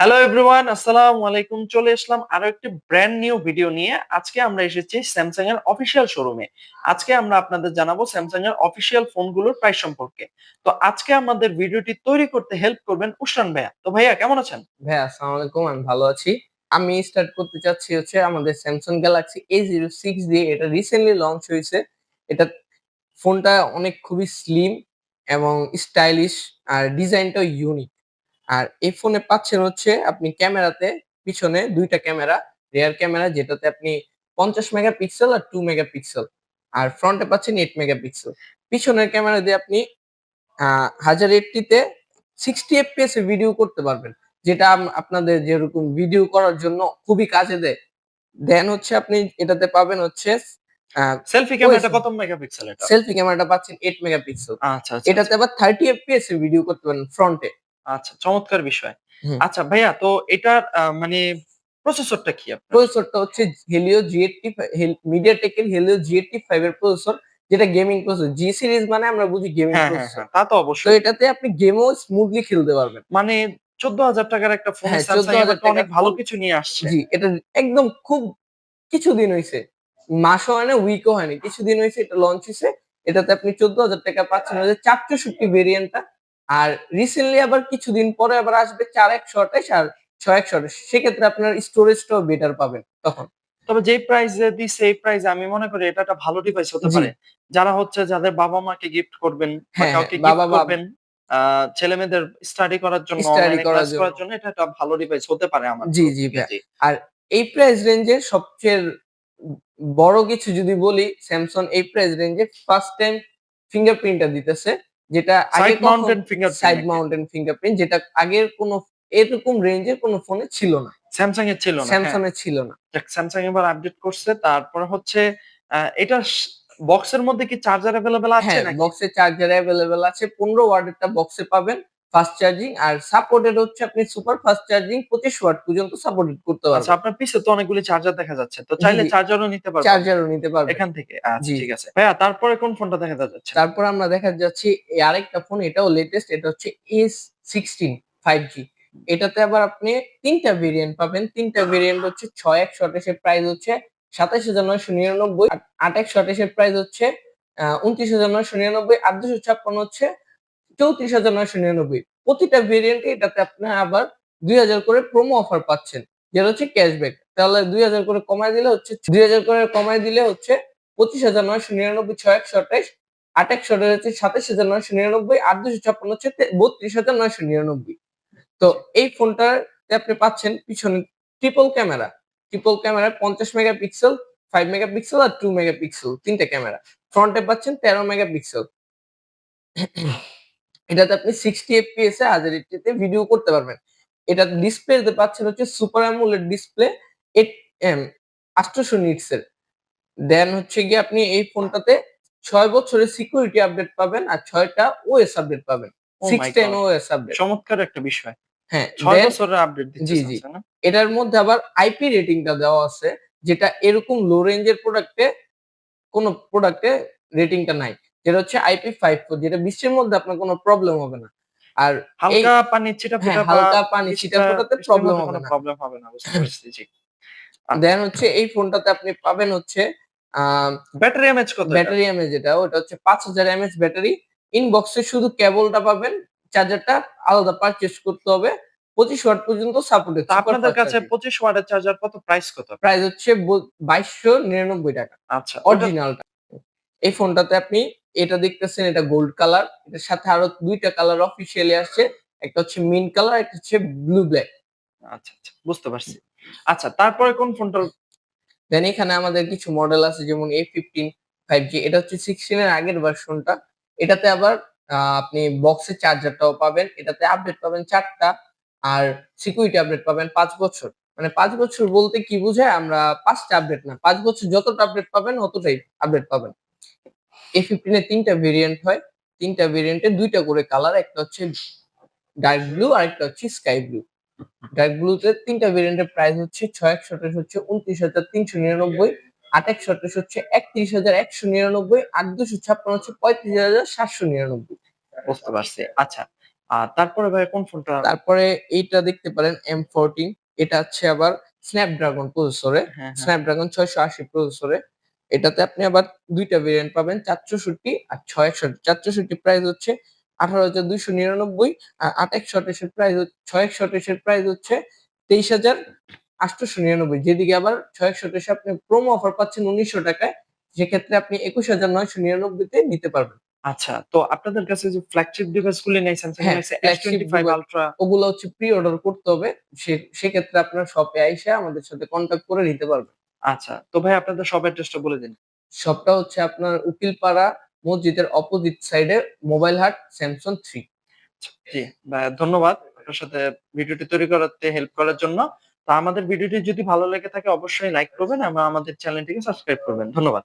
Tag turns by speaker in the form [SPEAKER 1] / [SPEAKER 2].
[SPEAKER 1] Hello everyone আসসালামু আলাইকুম চলে আসলাম আরও একটি ব্র্যান্ড নিউ ভিডিও নিয়ে। আজকে আমরা এসেছি স্যামসাং এর অফিসিয়াল শোরুমে আজকে আমরা আপনাদের জানাব স্যামসাং এর অফিসিয়াল ফোনগুলোর প্রাইস সম্পর্কে। তো আজকে আমাদের ভিডিওটি তৈরি করতে হেল্প করবেন উশরান ভাইয়া। তো ভাইয়া, কেমন আছেন?
[SPEAKER 2] ভাইয়া, আসসালামু আলাইকুম। আমি ভালো আছি। আমি স্টার্ট করতে চাচ্ছি হচ্ছে আমাদের Samsung Galaxy A zero six দিয়ে। এটা রিসেন্টলি লঞ্চ হয়েছে। এটা ফোনটা অনেক খুবই স্লিম এবং স্টাইলিশ আর ডিজাইনটাও ইউনিক আর এই ফোনে পাচ্ছেন হচ্ছে আপনি ক্যামেরাতে পিছনে দুইটা ক্যামেরা রেয়ার ক্যামেরা যেটাতে আপনি পঞ্চাশ মেগাপিক্সেল আর টু মেগাপিক্সেল। আর ফ্রন্টে পাচ্ছেন এইট মেগাপিক্সেল। পিছনের ক্যামেরা দিয়ে আপনি হাজার এইটটিতে সিক্সটি এফপিএস এ ভিডিও করতে পারবেন। যেটা আপনাদের যেরকম ভিডিও করার জন্য খুবই কাজে দেয়। দেন হচ্ছে আপনি এটাতে পাবেন হচ্ছে
[SPEAKER 1] সেলফি ক্যামেরাটা কত মেগাপিক্সেল এটা?
[SPEAKER 2] সেলফি ক্যামেরাটা পাচ্ছেন এইট মেগাপিক্সেল।
[SPEAKER 1] আচ্ছা আচ্ছা
[SPEAKER 2] এটাতে আবার থার্টি এফপিএস এ ভিডিও করতে পারেন ফ্রন্টে
[SPEAKER 1] আচ্ছা চমৎকার বিষয়। আচ্ছা ভাইয়া তো এটার মানে প্রসেসরটা কি আপনার?
[SPEAKER 2] প্রসেসরটা হচ্ছে হেলিও জি এইটটি মিডিয়াটেকের হেলিও জি এইটটি ফাইভ এর প্রসেসর যেটা গেমিং প্রসেসর জি সিরিজ মানে আমরা বুঝি গেমিং
[SPEAKER 1] হ্যাঁ হ্যাঁ
[SPEAKER 2] প্রসেসর
[SPEAKER 1] হ্যাঁ তা তো অবশ্যই।
[SPEAKER 2] তো এটাতে আপনি গেমও স্মুথলি খেলতে পারবেন।
[SPEAKER 1] মানে চোদ্দ হাজার টাকার একটা ফোন
[SPEAKER 2] হ্যাঁ,
[SPEAKER 1] স্যামসাং
[SPEAKER 2] 14,000
[SPEAKER 1] তো অনেক ভালো কিছু নিয়ে আসছে।
[SPEAKER 2] জি এটা একদম খুব কিছুদিন হয়েছে মাসও হয় না উইকও হয়নি কিছুদিন হয়েছে এটা লঞ্চ হয়েছে এটাতে আপনি চোদ্দ হাজার টাকা পাচ্ছেন হচ্ছে চার চৌষট্টি ভেরিয়েন্টটা আর রিসেন্টলি আবার কিছুদিন পরে আবার আসবে চার একশো আঠাশ আর ছয় একশো আঠাশ। সেক্ষেত্রে আপনার স্টোরেজটাও বেটার পাবেন তখন।
[SPEAKER 1] তবে যেই প্রাইস দিছে এই প্রাইস আমি মনে করি এটা একটা ভালো ডিভাইস হতে পারে। যারা হচ্ছে যাদের বাবা মাকে গিফট করবেন
[SPEAKER 2] হ্যাঁ,
[SPEAKER 1] কাউকে
[SPEAKER 2] বাবা
[SPEAKER 1] গিফট করবেন আহ ছেলে মেয়েদের স্টাডি করার জন্য অনলাইনে
[SPEAKER 2] করার
[SPEAKER 1] জন্য। এটা একটা ভালো ডিভাইস হতে পারে আমার
[SPEAKER 2] জি, জি আর এই প্রাইস রেঞ্জের সবচেয়ে বড় কিছু যদি বলি স্যামসাং এই প্রাইস রেঞ্জে ফার্স্ট টাইম ফিঙ্গারপ্রিন্টটা দিতেছে। যেটা আগে
[SPEAKER 1] side mounted fingerprint
[SPEAKER 2] side mounted fingerprint যেটা আগের কোনো এরকম রেঞ্জের কোনো ফোনে ছিল না
[SPEAKER 1] স্যামসাং এর ছিল না
[SPEAKER 2] স্যামসাং এর ছিল না
[SPEAKER 1] স্যামসাং এবার আপডেট করছে তারপরে হচ্ছে আহ, এটা বক্সের মধ্যে কি চার্জার अवेलेबल আছে
[SPEAKER 2] হ্যাঁ
[SPEAKER 1] নাকি
[SPEAKER 2] বক্সে চার্জার অ্যাভেলেবেল আছে পনেরো ওয়াটেরটা বক্সে পাবেন ফাস্ট চার্জিং আর সাপোর্টেড হচ্ছে আপনি সুপার ফাস্ট চার্জিং পঁচিশ ওয়াট পর্যন্ত সাপোর্টেড করতে
[SPEAKER 1] আচ্ছা
[SPEAKER 2] পারবেন
[SPEAKER 1] আপনার পিছে তো অনেকগুলি চার্জার দেখা যাচ্ছে। তো চাইলে। চার্জারও নিতে পারবেন।
[SPEAKER 2] চার্জারও নিতে পারবেন।
[SPEAKER 1] এখান থেকে। আচ্ছা ঠিক আছে। ভাইয়া তারপরে কোন ফোনটা দেখা যাচ্ছে?
[SPEAKER 2] তারপর আমরা দেখা যাচ্ছি আরেকটা ফোন এটাও লেটেস্ট এটা হচ্ছে এস সিক্সটিন ফাইভ জি এটাতে আবার আপনি তিনটা ভেরিয়েন্ট পাবেন। তিনটা ভেরিয়েন্ট হচ্ছে ছয় একশো আঠাশের প্রাইস হচ্ছে সাতাশ হাজার নয়শো নিরানব্বই আট একশো আঠাশের প্রাইস হচ্ছে উনত্রিশ হাজার নয়শো নিরানব্বই। আর দুশো ছাপ্পান্ন হচ্ছে চৌত্রিশ হাজার নয়শো নিরানব্বই। প্রতিটা ভেরিয়েন্টে এটাতে আপনি আবার দুই হাজার করে প্রোমো অফার পাচ্ছেন। যেটা হচ্ছে ক্যাশব্যাক তাহলে দুই হাজার করে কমায় দিলে হচ্ছে দুই হাজার করে কমায় দিলে হচ্ছে পঁচিশ হাজার নয়শো নিরানব্বই, ছয় একশো আঠাশ, আট একশো হচ্ছে সাতাশ হাজার নয়শো নিরানব্বই আট দুশো ছাপ্পান্ন হচ্ছে বত্রিশ হাজার নয়শো নিরানব্বই। তো এই ফোনটাতে আপনি পাচ্ছেন পিছনে ট্রিপল ক্যামেরা ট্রিপল ক্যামেরা পঞ্চাশ মেগাপিক্সেল ফাইভ মেগাপিক্সেল আর টু মেগাপিক্সেল তিনটে ক্যামেরা ফ্রন্টে পাচ্ছেন তেরো মেগাপিক্সেল এটাতে আপনি সিক্সটি এফপিএস এ হাজার এইটটিতে ভিডিও করতে পারবেন। এটা ডিসপ্লেতে পাচ্ছেন হচ্ছে super AMOLED display eight M আটশোশো নিটস এর। দেন হচ্ছে গিয়ে আপনি এই ফোনটাতে ছয় বছরের সিকিউরিটি আপডেট পাবেন আর ছয়টা ওএস আপডেট পাবেন। সিক্স টেন ওএস আপডেট
[SPEAKER 1] চমৎকার একটা বিষয়।
[SPEAKER 2] হ্যাঁ
[SPEAKER 1] ছয় বছরের আপডেট দিচ্ছে
[SPEAKER 2] জি, জি। এটার মধ্যে আবার আইপি রেটিংটা দেওয়া আছে যেটা এরকম লো রেঞ্জের প্রোডাক্টে কোনো প্রোডাক্টে রেটিংটা নাই। যেটা হচ্ছে আইপি ফাইভ ফোর যেটা বিশ্বের মধ্যে আপনার কোনো প্রবলেম হবে না। আর
[SPEAKER 1] হালকা পানি ছিটা
[SPEAKER 2] হ্যাঁ,
[SPEAKER 1] ফোটা
[SPEAKER 2] হালকা পানি ছিটা ফোটাতে
[SPEAKER 1] বৃষ্টির মধ্যে
[SPEAKER 2] হবে না।
[SPEAKER 1] প্রবলেম হবে না বুঝতে পারছি জি।
[SPEAKER 2] দেন হচ্ছে এই ফোনটাতে আপনি পাবেন হচ্ছে
[SPEAKER 1] ব্যাটারি এমএচ কত
[SPEAKER 2] ব্যাটারি এমএচ যেটা ওটা হচ্ছে পাঁচ হাজার এমএচ ব্যাটারি। ইনবক্সে শুধু কেবলটা পাবেন চার্জারটা আলাদা পারচেস করতে হবে পঁচিশ ওয়াট পর্যন্ত সাপোর্টেড
[SPEAKER 1] তো আপনাদের কাছে পঁচিশ ওয়াটের চার্জার কত? প্রাইস কত?
[SPEAKER 2] প্রাইস হচ্ছে বাইশশো নিরানব্বই টাকা।
[SPEAKER 1] আচ্ছা
[SPEAKER 2] অরিজিনালটা এই ফোনটাতে আপনি এটা দেখতেছেন এটা গোল্ড কালার এটার সাথে আরও দুইটা কালার অফিসিয়ালি আসছে একটা হচ্ছে মিন কালার একটা হচ্ছে ব্লু ব্ল্যাক
[SPEAKER 1] আচ্ছা আচ্ছা বুঝতে পারছি। আচ্ছা তারপরে কোন ফোনটা
[SPEAKER 2] দেন এখানে আমাদের কিছু মডেল আছে যেমন এ ফিফটিন ফাইভ জি এটা হচ্ছে সিক্সটিন এর আগের ভার্সনটা এটাতে আবার আপনি বক্সে চার্জারটাও পাবেন এটাতে আপডেট পাবেন চারটা আর সিকিউরিটি আপডেট পাবেন পাঁচ বছর। মানে পাঁচ বছর বলতে কি বোঝায়? আমরা পাঁচটা আপডেট না পাঁচ বছর যতটা আপডেট পাবেন অতটাই আপডেট পাবেন। এ ফিফটিনের তিনটা ভেরিয়েন্ট হয়। তিনটা ভেরিয়েন্টে দুইটা করে কালার একটা হচ্ছে ডার্ক ব্লু আর একটা হচ্ছে স্কাই ব্লু ডার্ক ব্লুতে তিনটা ভেরিয়েন্টের প্রাইস হচ্ছে ছয় একশো হচ্ছে উনত্রিশ হাজার তিনশো নিরানব্বই আট একশো আঠাশ হচ্ছে একত্রিশ হাজার একশো নিরানব্বই আট দুশো ছাপ্পান্ন হচ্ছে পঁয়ত্রিশ হাজার সাতশো নিরানব্বই।
[SPEAKER 1] বুঝতে পারছি। আচ্ছা আর তারপরে ভাই কোন ফোনটা
[SPEAKER 2] তারপরে এইটা দেখতে পারেন এম ফোরটিন এটা হচ্ছে আবার স্ন্যাপড্রাগন প্রসেসরে স্ন্যাপড্রাগন ছয়শো আশি প্রসেসরে এটাতে আপনি আবার দুইটা ভেরিয়েন্ট পাবেন চার চৌষট্টি আর ছয় একষট্টি চার চৌষট্টি প্রাইস হচ্ছে আঠারো হাজার দুইশো নিরানব্বই আর আট একশো আঠাশের প্রাইস ছয় একশো আঠাশের প্রাইস হচ্ছে তেইশ হাজার আটশোশো নিরানব্বই। যেদিকে আবার ছয় একশো আঠাশে আপনি প্রোমো অফার পাচ্ছেন উনিশশো টাকায় সেক্ষেত্রে আপনি একুশ হাজার নয়শো নিরানব্বইতে নিতে পারবেন।
[SPEAKER 1] আচ্ছা তো আপনাদের কাছে যে ফ্ল্যাগশিপ ডিভাইস গুলি নেই স্যামসাং
[SPEAKER 2] হ্যাঁ,
[SPEAKER 1] গ্যালাক্সি এস আলট্রা
[SPEAKER 2] ওগুলো হচ্ছে প্রি অর্ডার করতে হবে সেক্ষেত্রে আপনার শপে আইসে আমাদের সাথে কন্ট্যাক্ট করে নিতে পারবেন।
[SPEAKER 1] আচ্ছা তো ভাই আপনাদের সব অ্যাড্রেসটা বলে দিন।
[SPEAKER 2] সবটা হচ্ছে আপনার উকিলপাড়া মসজিদের অপোজিট সাইডে মোবাইল হাট স্যামসাং থ্রি
[SPEAKER 1] জি ধন্যবাদ আপনার সাথে ভিডিওটি তৈরি করতে হেল্প করার জন্য। তা আমাদের ভিডিওটি যদি ভালো লেগে থাকে অবশ্যই লাইক করবেন এবং আমাদের চ্যানেলটিকে সাবস্ক্রাইব করবেন। ধন্যবাদ।